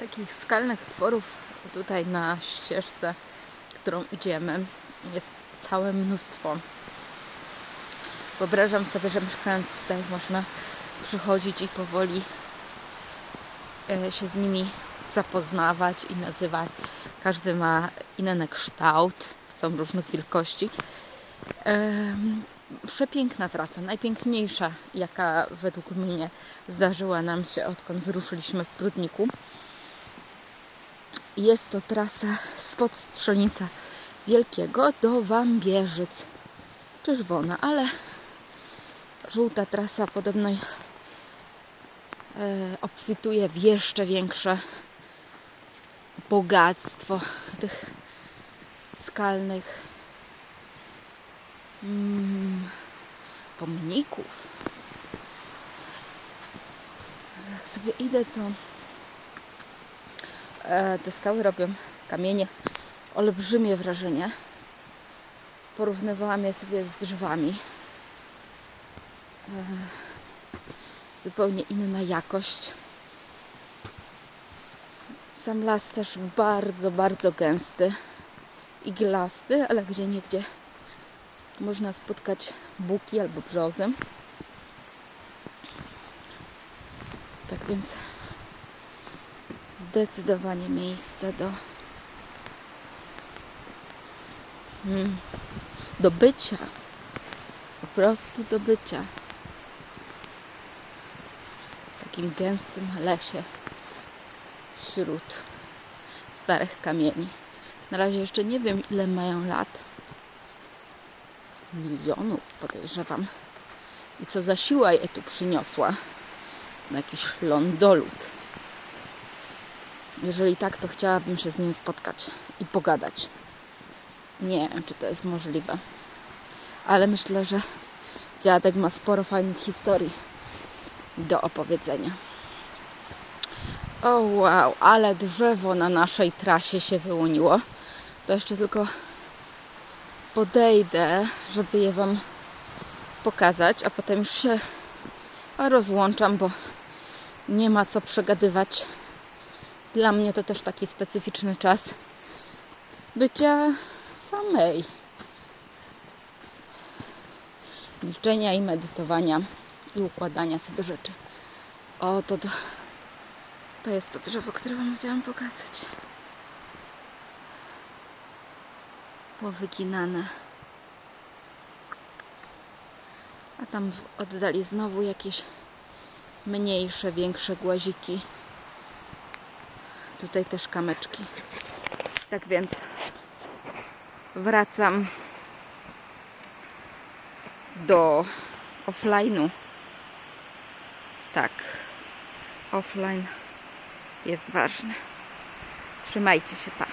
takich skalnych tworów tutaj na ścieżce, którą idziemy, jest całe mnóstwo. Wyobrażam sobie, że mieszkając tutaj można przychodzić i powoli e, się z nimi zapoznawać i nazywać. Każdy ma inny kształt, są różnych wielkości. Em, Przepiękna trasa, najpiękniejsza, jaka według mnie zdarzyła nam się, odkąd wyruszyliśmy w Prudniku. Jest to trasa spod Strzelnica Wielkiego do Wambierzyc. Czerwona, ale żółta trasa podobno e, obfituje w jeszcze większe bogactwo tych skalnych mm, pomników. Jak sobie idę, to te skały robią kamienie olbrzymie wrażenie. Porównywałam je sobie z drzewami. E, zupełnie inna jakość. Sam las też bardzo, bardzo gęsty, iglasty, ale gdzie niegdzie można spotkać buki albo brzozy. Tak więc zdecydowanie miejsce do mm, do bycia. Po prostu do bycia. W takim gęstym lesie wśród starych kamieni. Na razie jeszcze nie wiem ile mają lat milionów, podejrzewam. I co za siła je tu przyniosła na jakiś lądolud. Jeżeli tak, to chciałabym się z nim spotkać i pogadać. Nie wiem, czy to jest możliwe. Ale myślę, że dziadek ma sporo fajnych historii do opowiedzenia. O wow, ale drzewo na naszej trasie się wyłoniło. To jeszcze tylko podejdę, żeby je Wam pokazać, a potem już się rozłączam, bo nie ma co przegadywać. Dla mnie to też taki specyficzny czas bycia samej. Milczenia i medytowania i układania sobie rzeczy. O, to, to, to jest to drzewo, które Wam chciałam pokazać. powyginane. A tam w oddali znowu jakieś mniejsze, większe głaziki. Tutaj też kamyczki. Tak więc wracam do offline'u. Tak, offline jest ważny. Trzymajcie się, pa.